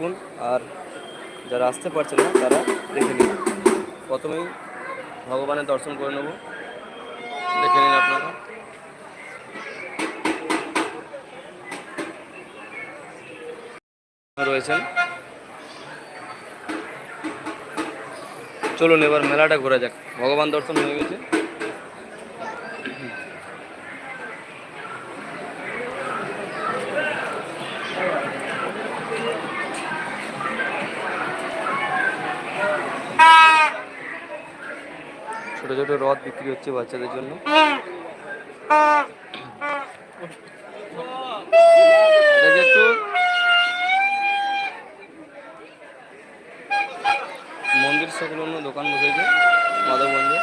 দেখুন আর যারা আসতে পারছেন না, তারা দেখে নিন। প্রথমেই ভগবানের দর্শন করে নেব। দেখে নিন আপনারা। রয়েছেন। চলুন এবার মেলাটা ঘোরা যাক। ভগবান দর্শন হয়ে গেছে। ছোট ছোট রথ বিক্রি হচ্ছে বাচ্চাদের জন্য। মন্দির সংলগ্ন দোকান বসেছে মাধব মন্দির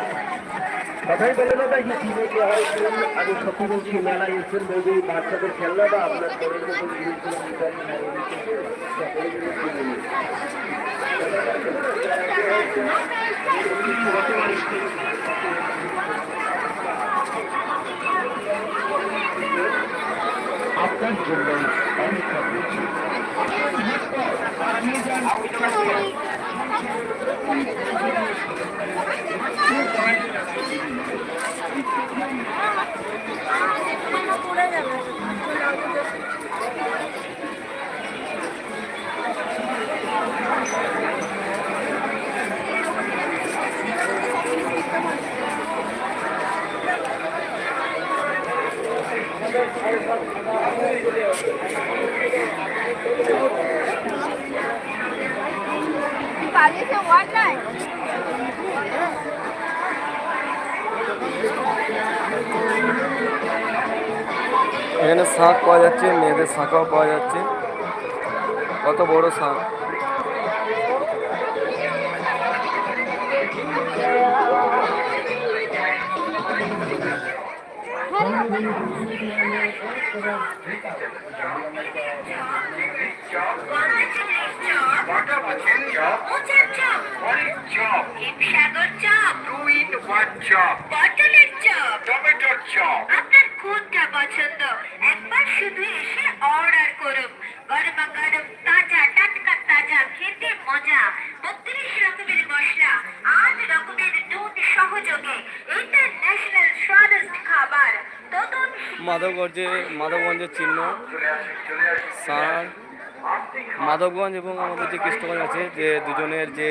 সবাই বলে দাদা যে কিনে দেওয়া হয় আমি সত্যি বলছি মেলায় এসেছেন বলবে বাচ্চাদের খেলনা বা আপনার না। আপনার জন্য অপেক্ষা করছি এখানে শাঁখ পাওয়া যাচ্ছে মেয়েদের শাঁখাও পাওয়া যাচ্ছে। কত বড় শাঁখ আপনার কোনটা পছন্দ একবার শুধু এসে অর্ডার করুন গরমা গরম তাজা টাটকা তাজা খেতে মজা বত্রিশ রকমের মশলা মাধবগঞ্জে, মাধবগঞ্জের চিহ্ন ষাঁড় মাধবগঞ্জ এবং আমাদের যে কৃষ্ণগঞ্জ আছে, যে দুজনের যে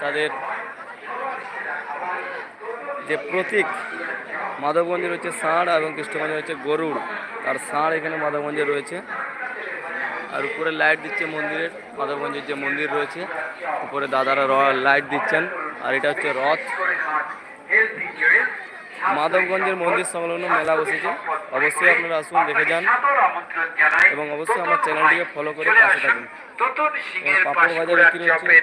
তাদের যে প্রতীক, মাধবগঞ্জের হচ্ছে ষাঁড় এবং কৃষ্ণগঞ্জের হচ্ছে গরুড়। আর ষাঁড় এখানে মাধবগঞ্জে রয়েছে। আর উপরে লাইট দিচ্ছে মন্দিরের, মাধবগঞ্জের যে মন্দির রয়েছে, উপরে দাদারা লাইট দিচ্ছেন। আর এটা হচ্ছে রথ। মাধবগঞ্জের মন্দির সংলগ্ন মেলা বসেছে। অবশ্যই আপনারা আসুন, দেখে যান। এবং অবশ্যই আমার চ্যানেলটিকে ফলো করে পাশে থাকুন। পাপড় ভাজা বিক্রি হচ্ছে।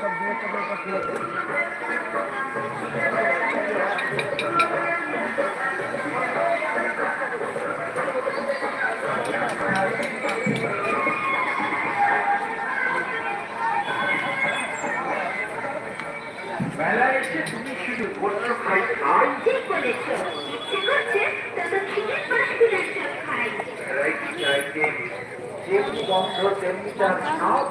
চপের দোকানে মেলায় এসে তুমি শুধু গন্ধ তেমনি তার সব